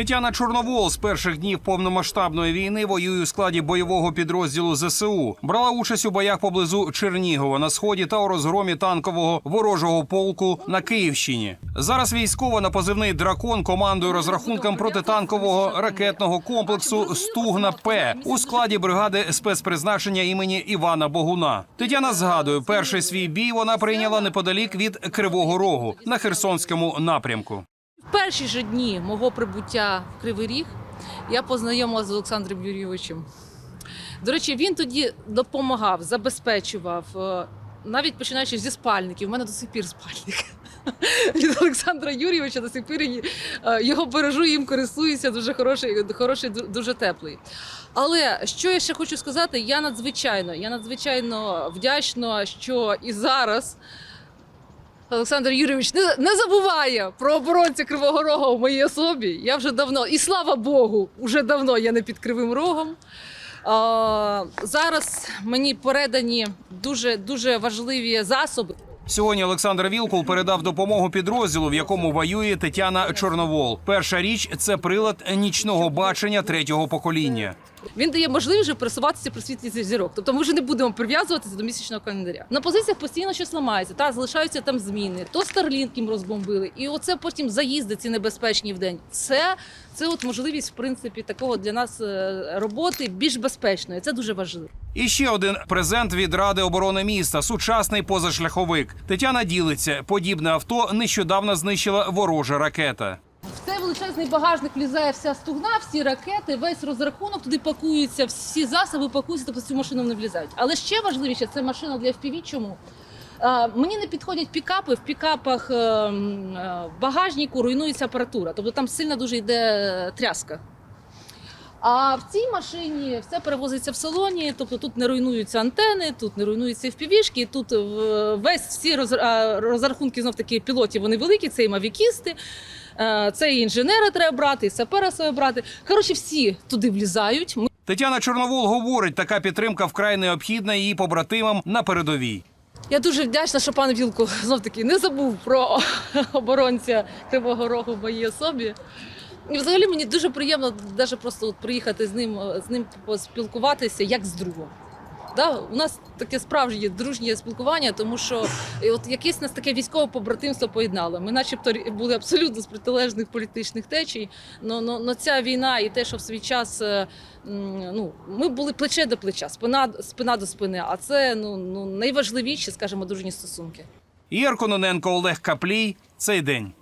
Тетяна Чорновол з перших днів повномасштабної війни воює у складі бойового підрозділу ЗСУ. Брала участь у боях поблизу Чернігова на сході та у розгромі танкового ворожого полку на Київщині. Зараз військова на позивний дракон командує розрахунком протитанкового ракетного комплексу Стугна П у складі бригади спецпризначення імені Івана Богуна. Тетяна згадує, перший свій бій вона прийняла неподалік від Кривого Рогу на Херсонському напрямку. Перші ж дні мого прибуття в Кривий Ріг я познайомилася з Олександром Юрійовичем. До речі, він тоді допомагав, забезпечував, е, навіть починаючи зі спальників. У мене до сих пір спальник. Від Олександра Юрійовича до сих пір е, його бережу, їм користуюся. Дуже хороший, хороший, дуже теплий. Але що я ще хочу сказати, я надзвичайно, я надзвичайно вдячна, що і зараз Олександр Юрійович не, не забуває про оборонця Кривого Рога в моїй особі. Я вже давно, і слава Богу, вже давно я не під Кривим Рогом. А, зараз мені передані дуже, дуже важливі засоби. Сьогодні Олександр Вілкул передав допомогу підрозділу, в якому воює Тетяна Чорновол. Перша річ це прилад нічного бачення третього покоління. Він дає можливість вже пересуватися при світлі зірок. Тобто ми вже не будемо прив'язуватися до місячного календаря. На позиціях постійно щось ламається, та залишаються там зміни. То їм розбомбили, і оце потім заїзди ці небезпечні в день. Це, це от можливість, в принципі, такого для нас е, роботи більш безпечної. Це дуже важливо. І ще один презент від Ради оборони міста сучасний позашляховик. Тетяна ділиться. Подібне авто нещодавно знищила ворожа ракета. В цей величезний багажник влізає вся стугна, всі ракети, весь розрахунок туди пакуються, всі засоби пакуються, тобто цю машину не влізають. Але ще важливіше це машина для FPV. Чому? Мені не підходять пікапи. В пікапах е, м, е, в багажнику руйнується апаратура, тобто там сильно дуже йде тряска. А в цій машині все перевозиться в салоні, тобто тут не руйнуються антени, тут не руйнуються впівішки, тут е, весь всі роз- розрахунки знов таки пілотів вони великі, це і мавікісти, е, це і інженера треба брати, і сапера себе брати. Коротше, всі туди влізають. Тетяна Чорновол говорить, така підтримка вкрай необхідна її побратимам на передовій. Я дуже вдячна, що пан Вілко знов таки не забув про оборонця Кривого Рогу в моїй особі. І взагалі мені дуже приємно навіть просто от приїхати з ним, з ним поспілкуватися як з другом. Да? У нас таке справжнє дружнє спілкування, тому що от якесь нас таке військове побратимство поєднало. Ми, начебто, були абсолютно з протилежних політичних течій. Но, но, но ця війна і те, що в свій час е, ну, ми були плече до плеча, спина, спина до спини. А це ну, ну найважливіші, скажімо, дружні стосунки. Ігор Кононенко, Олег Каплій. Цей день.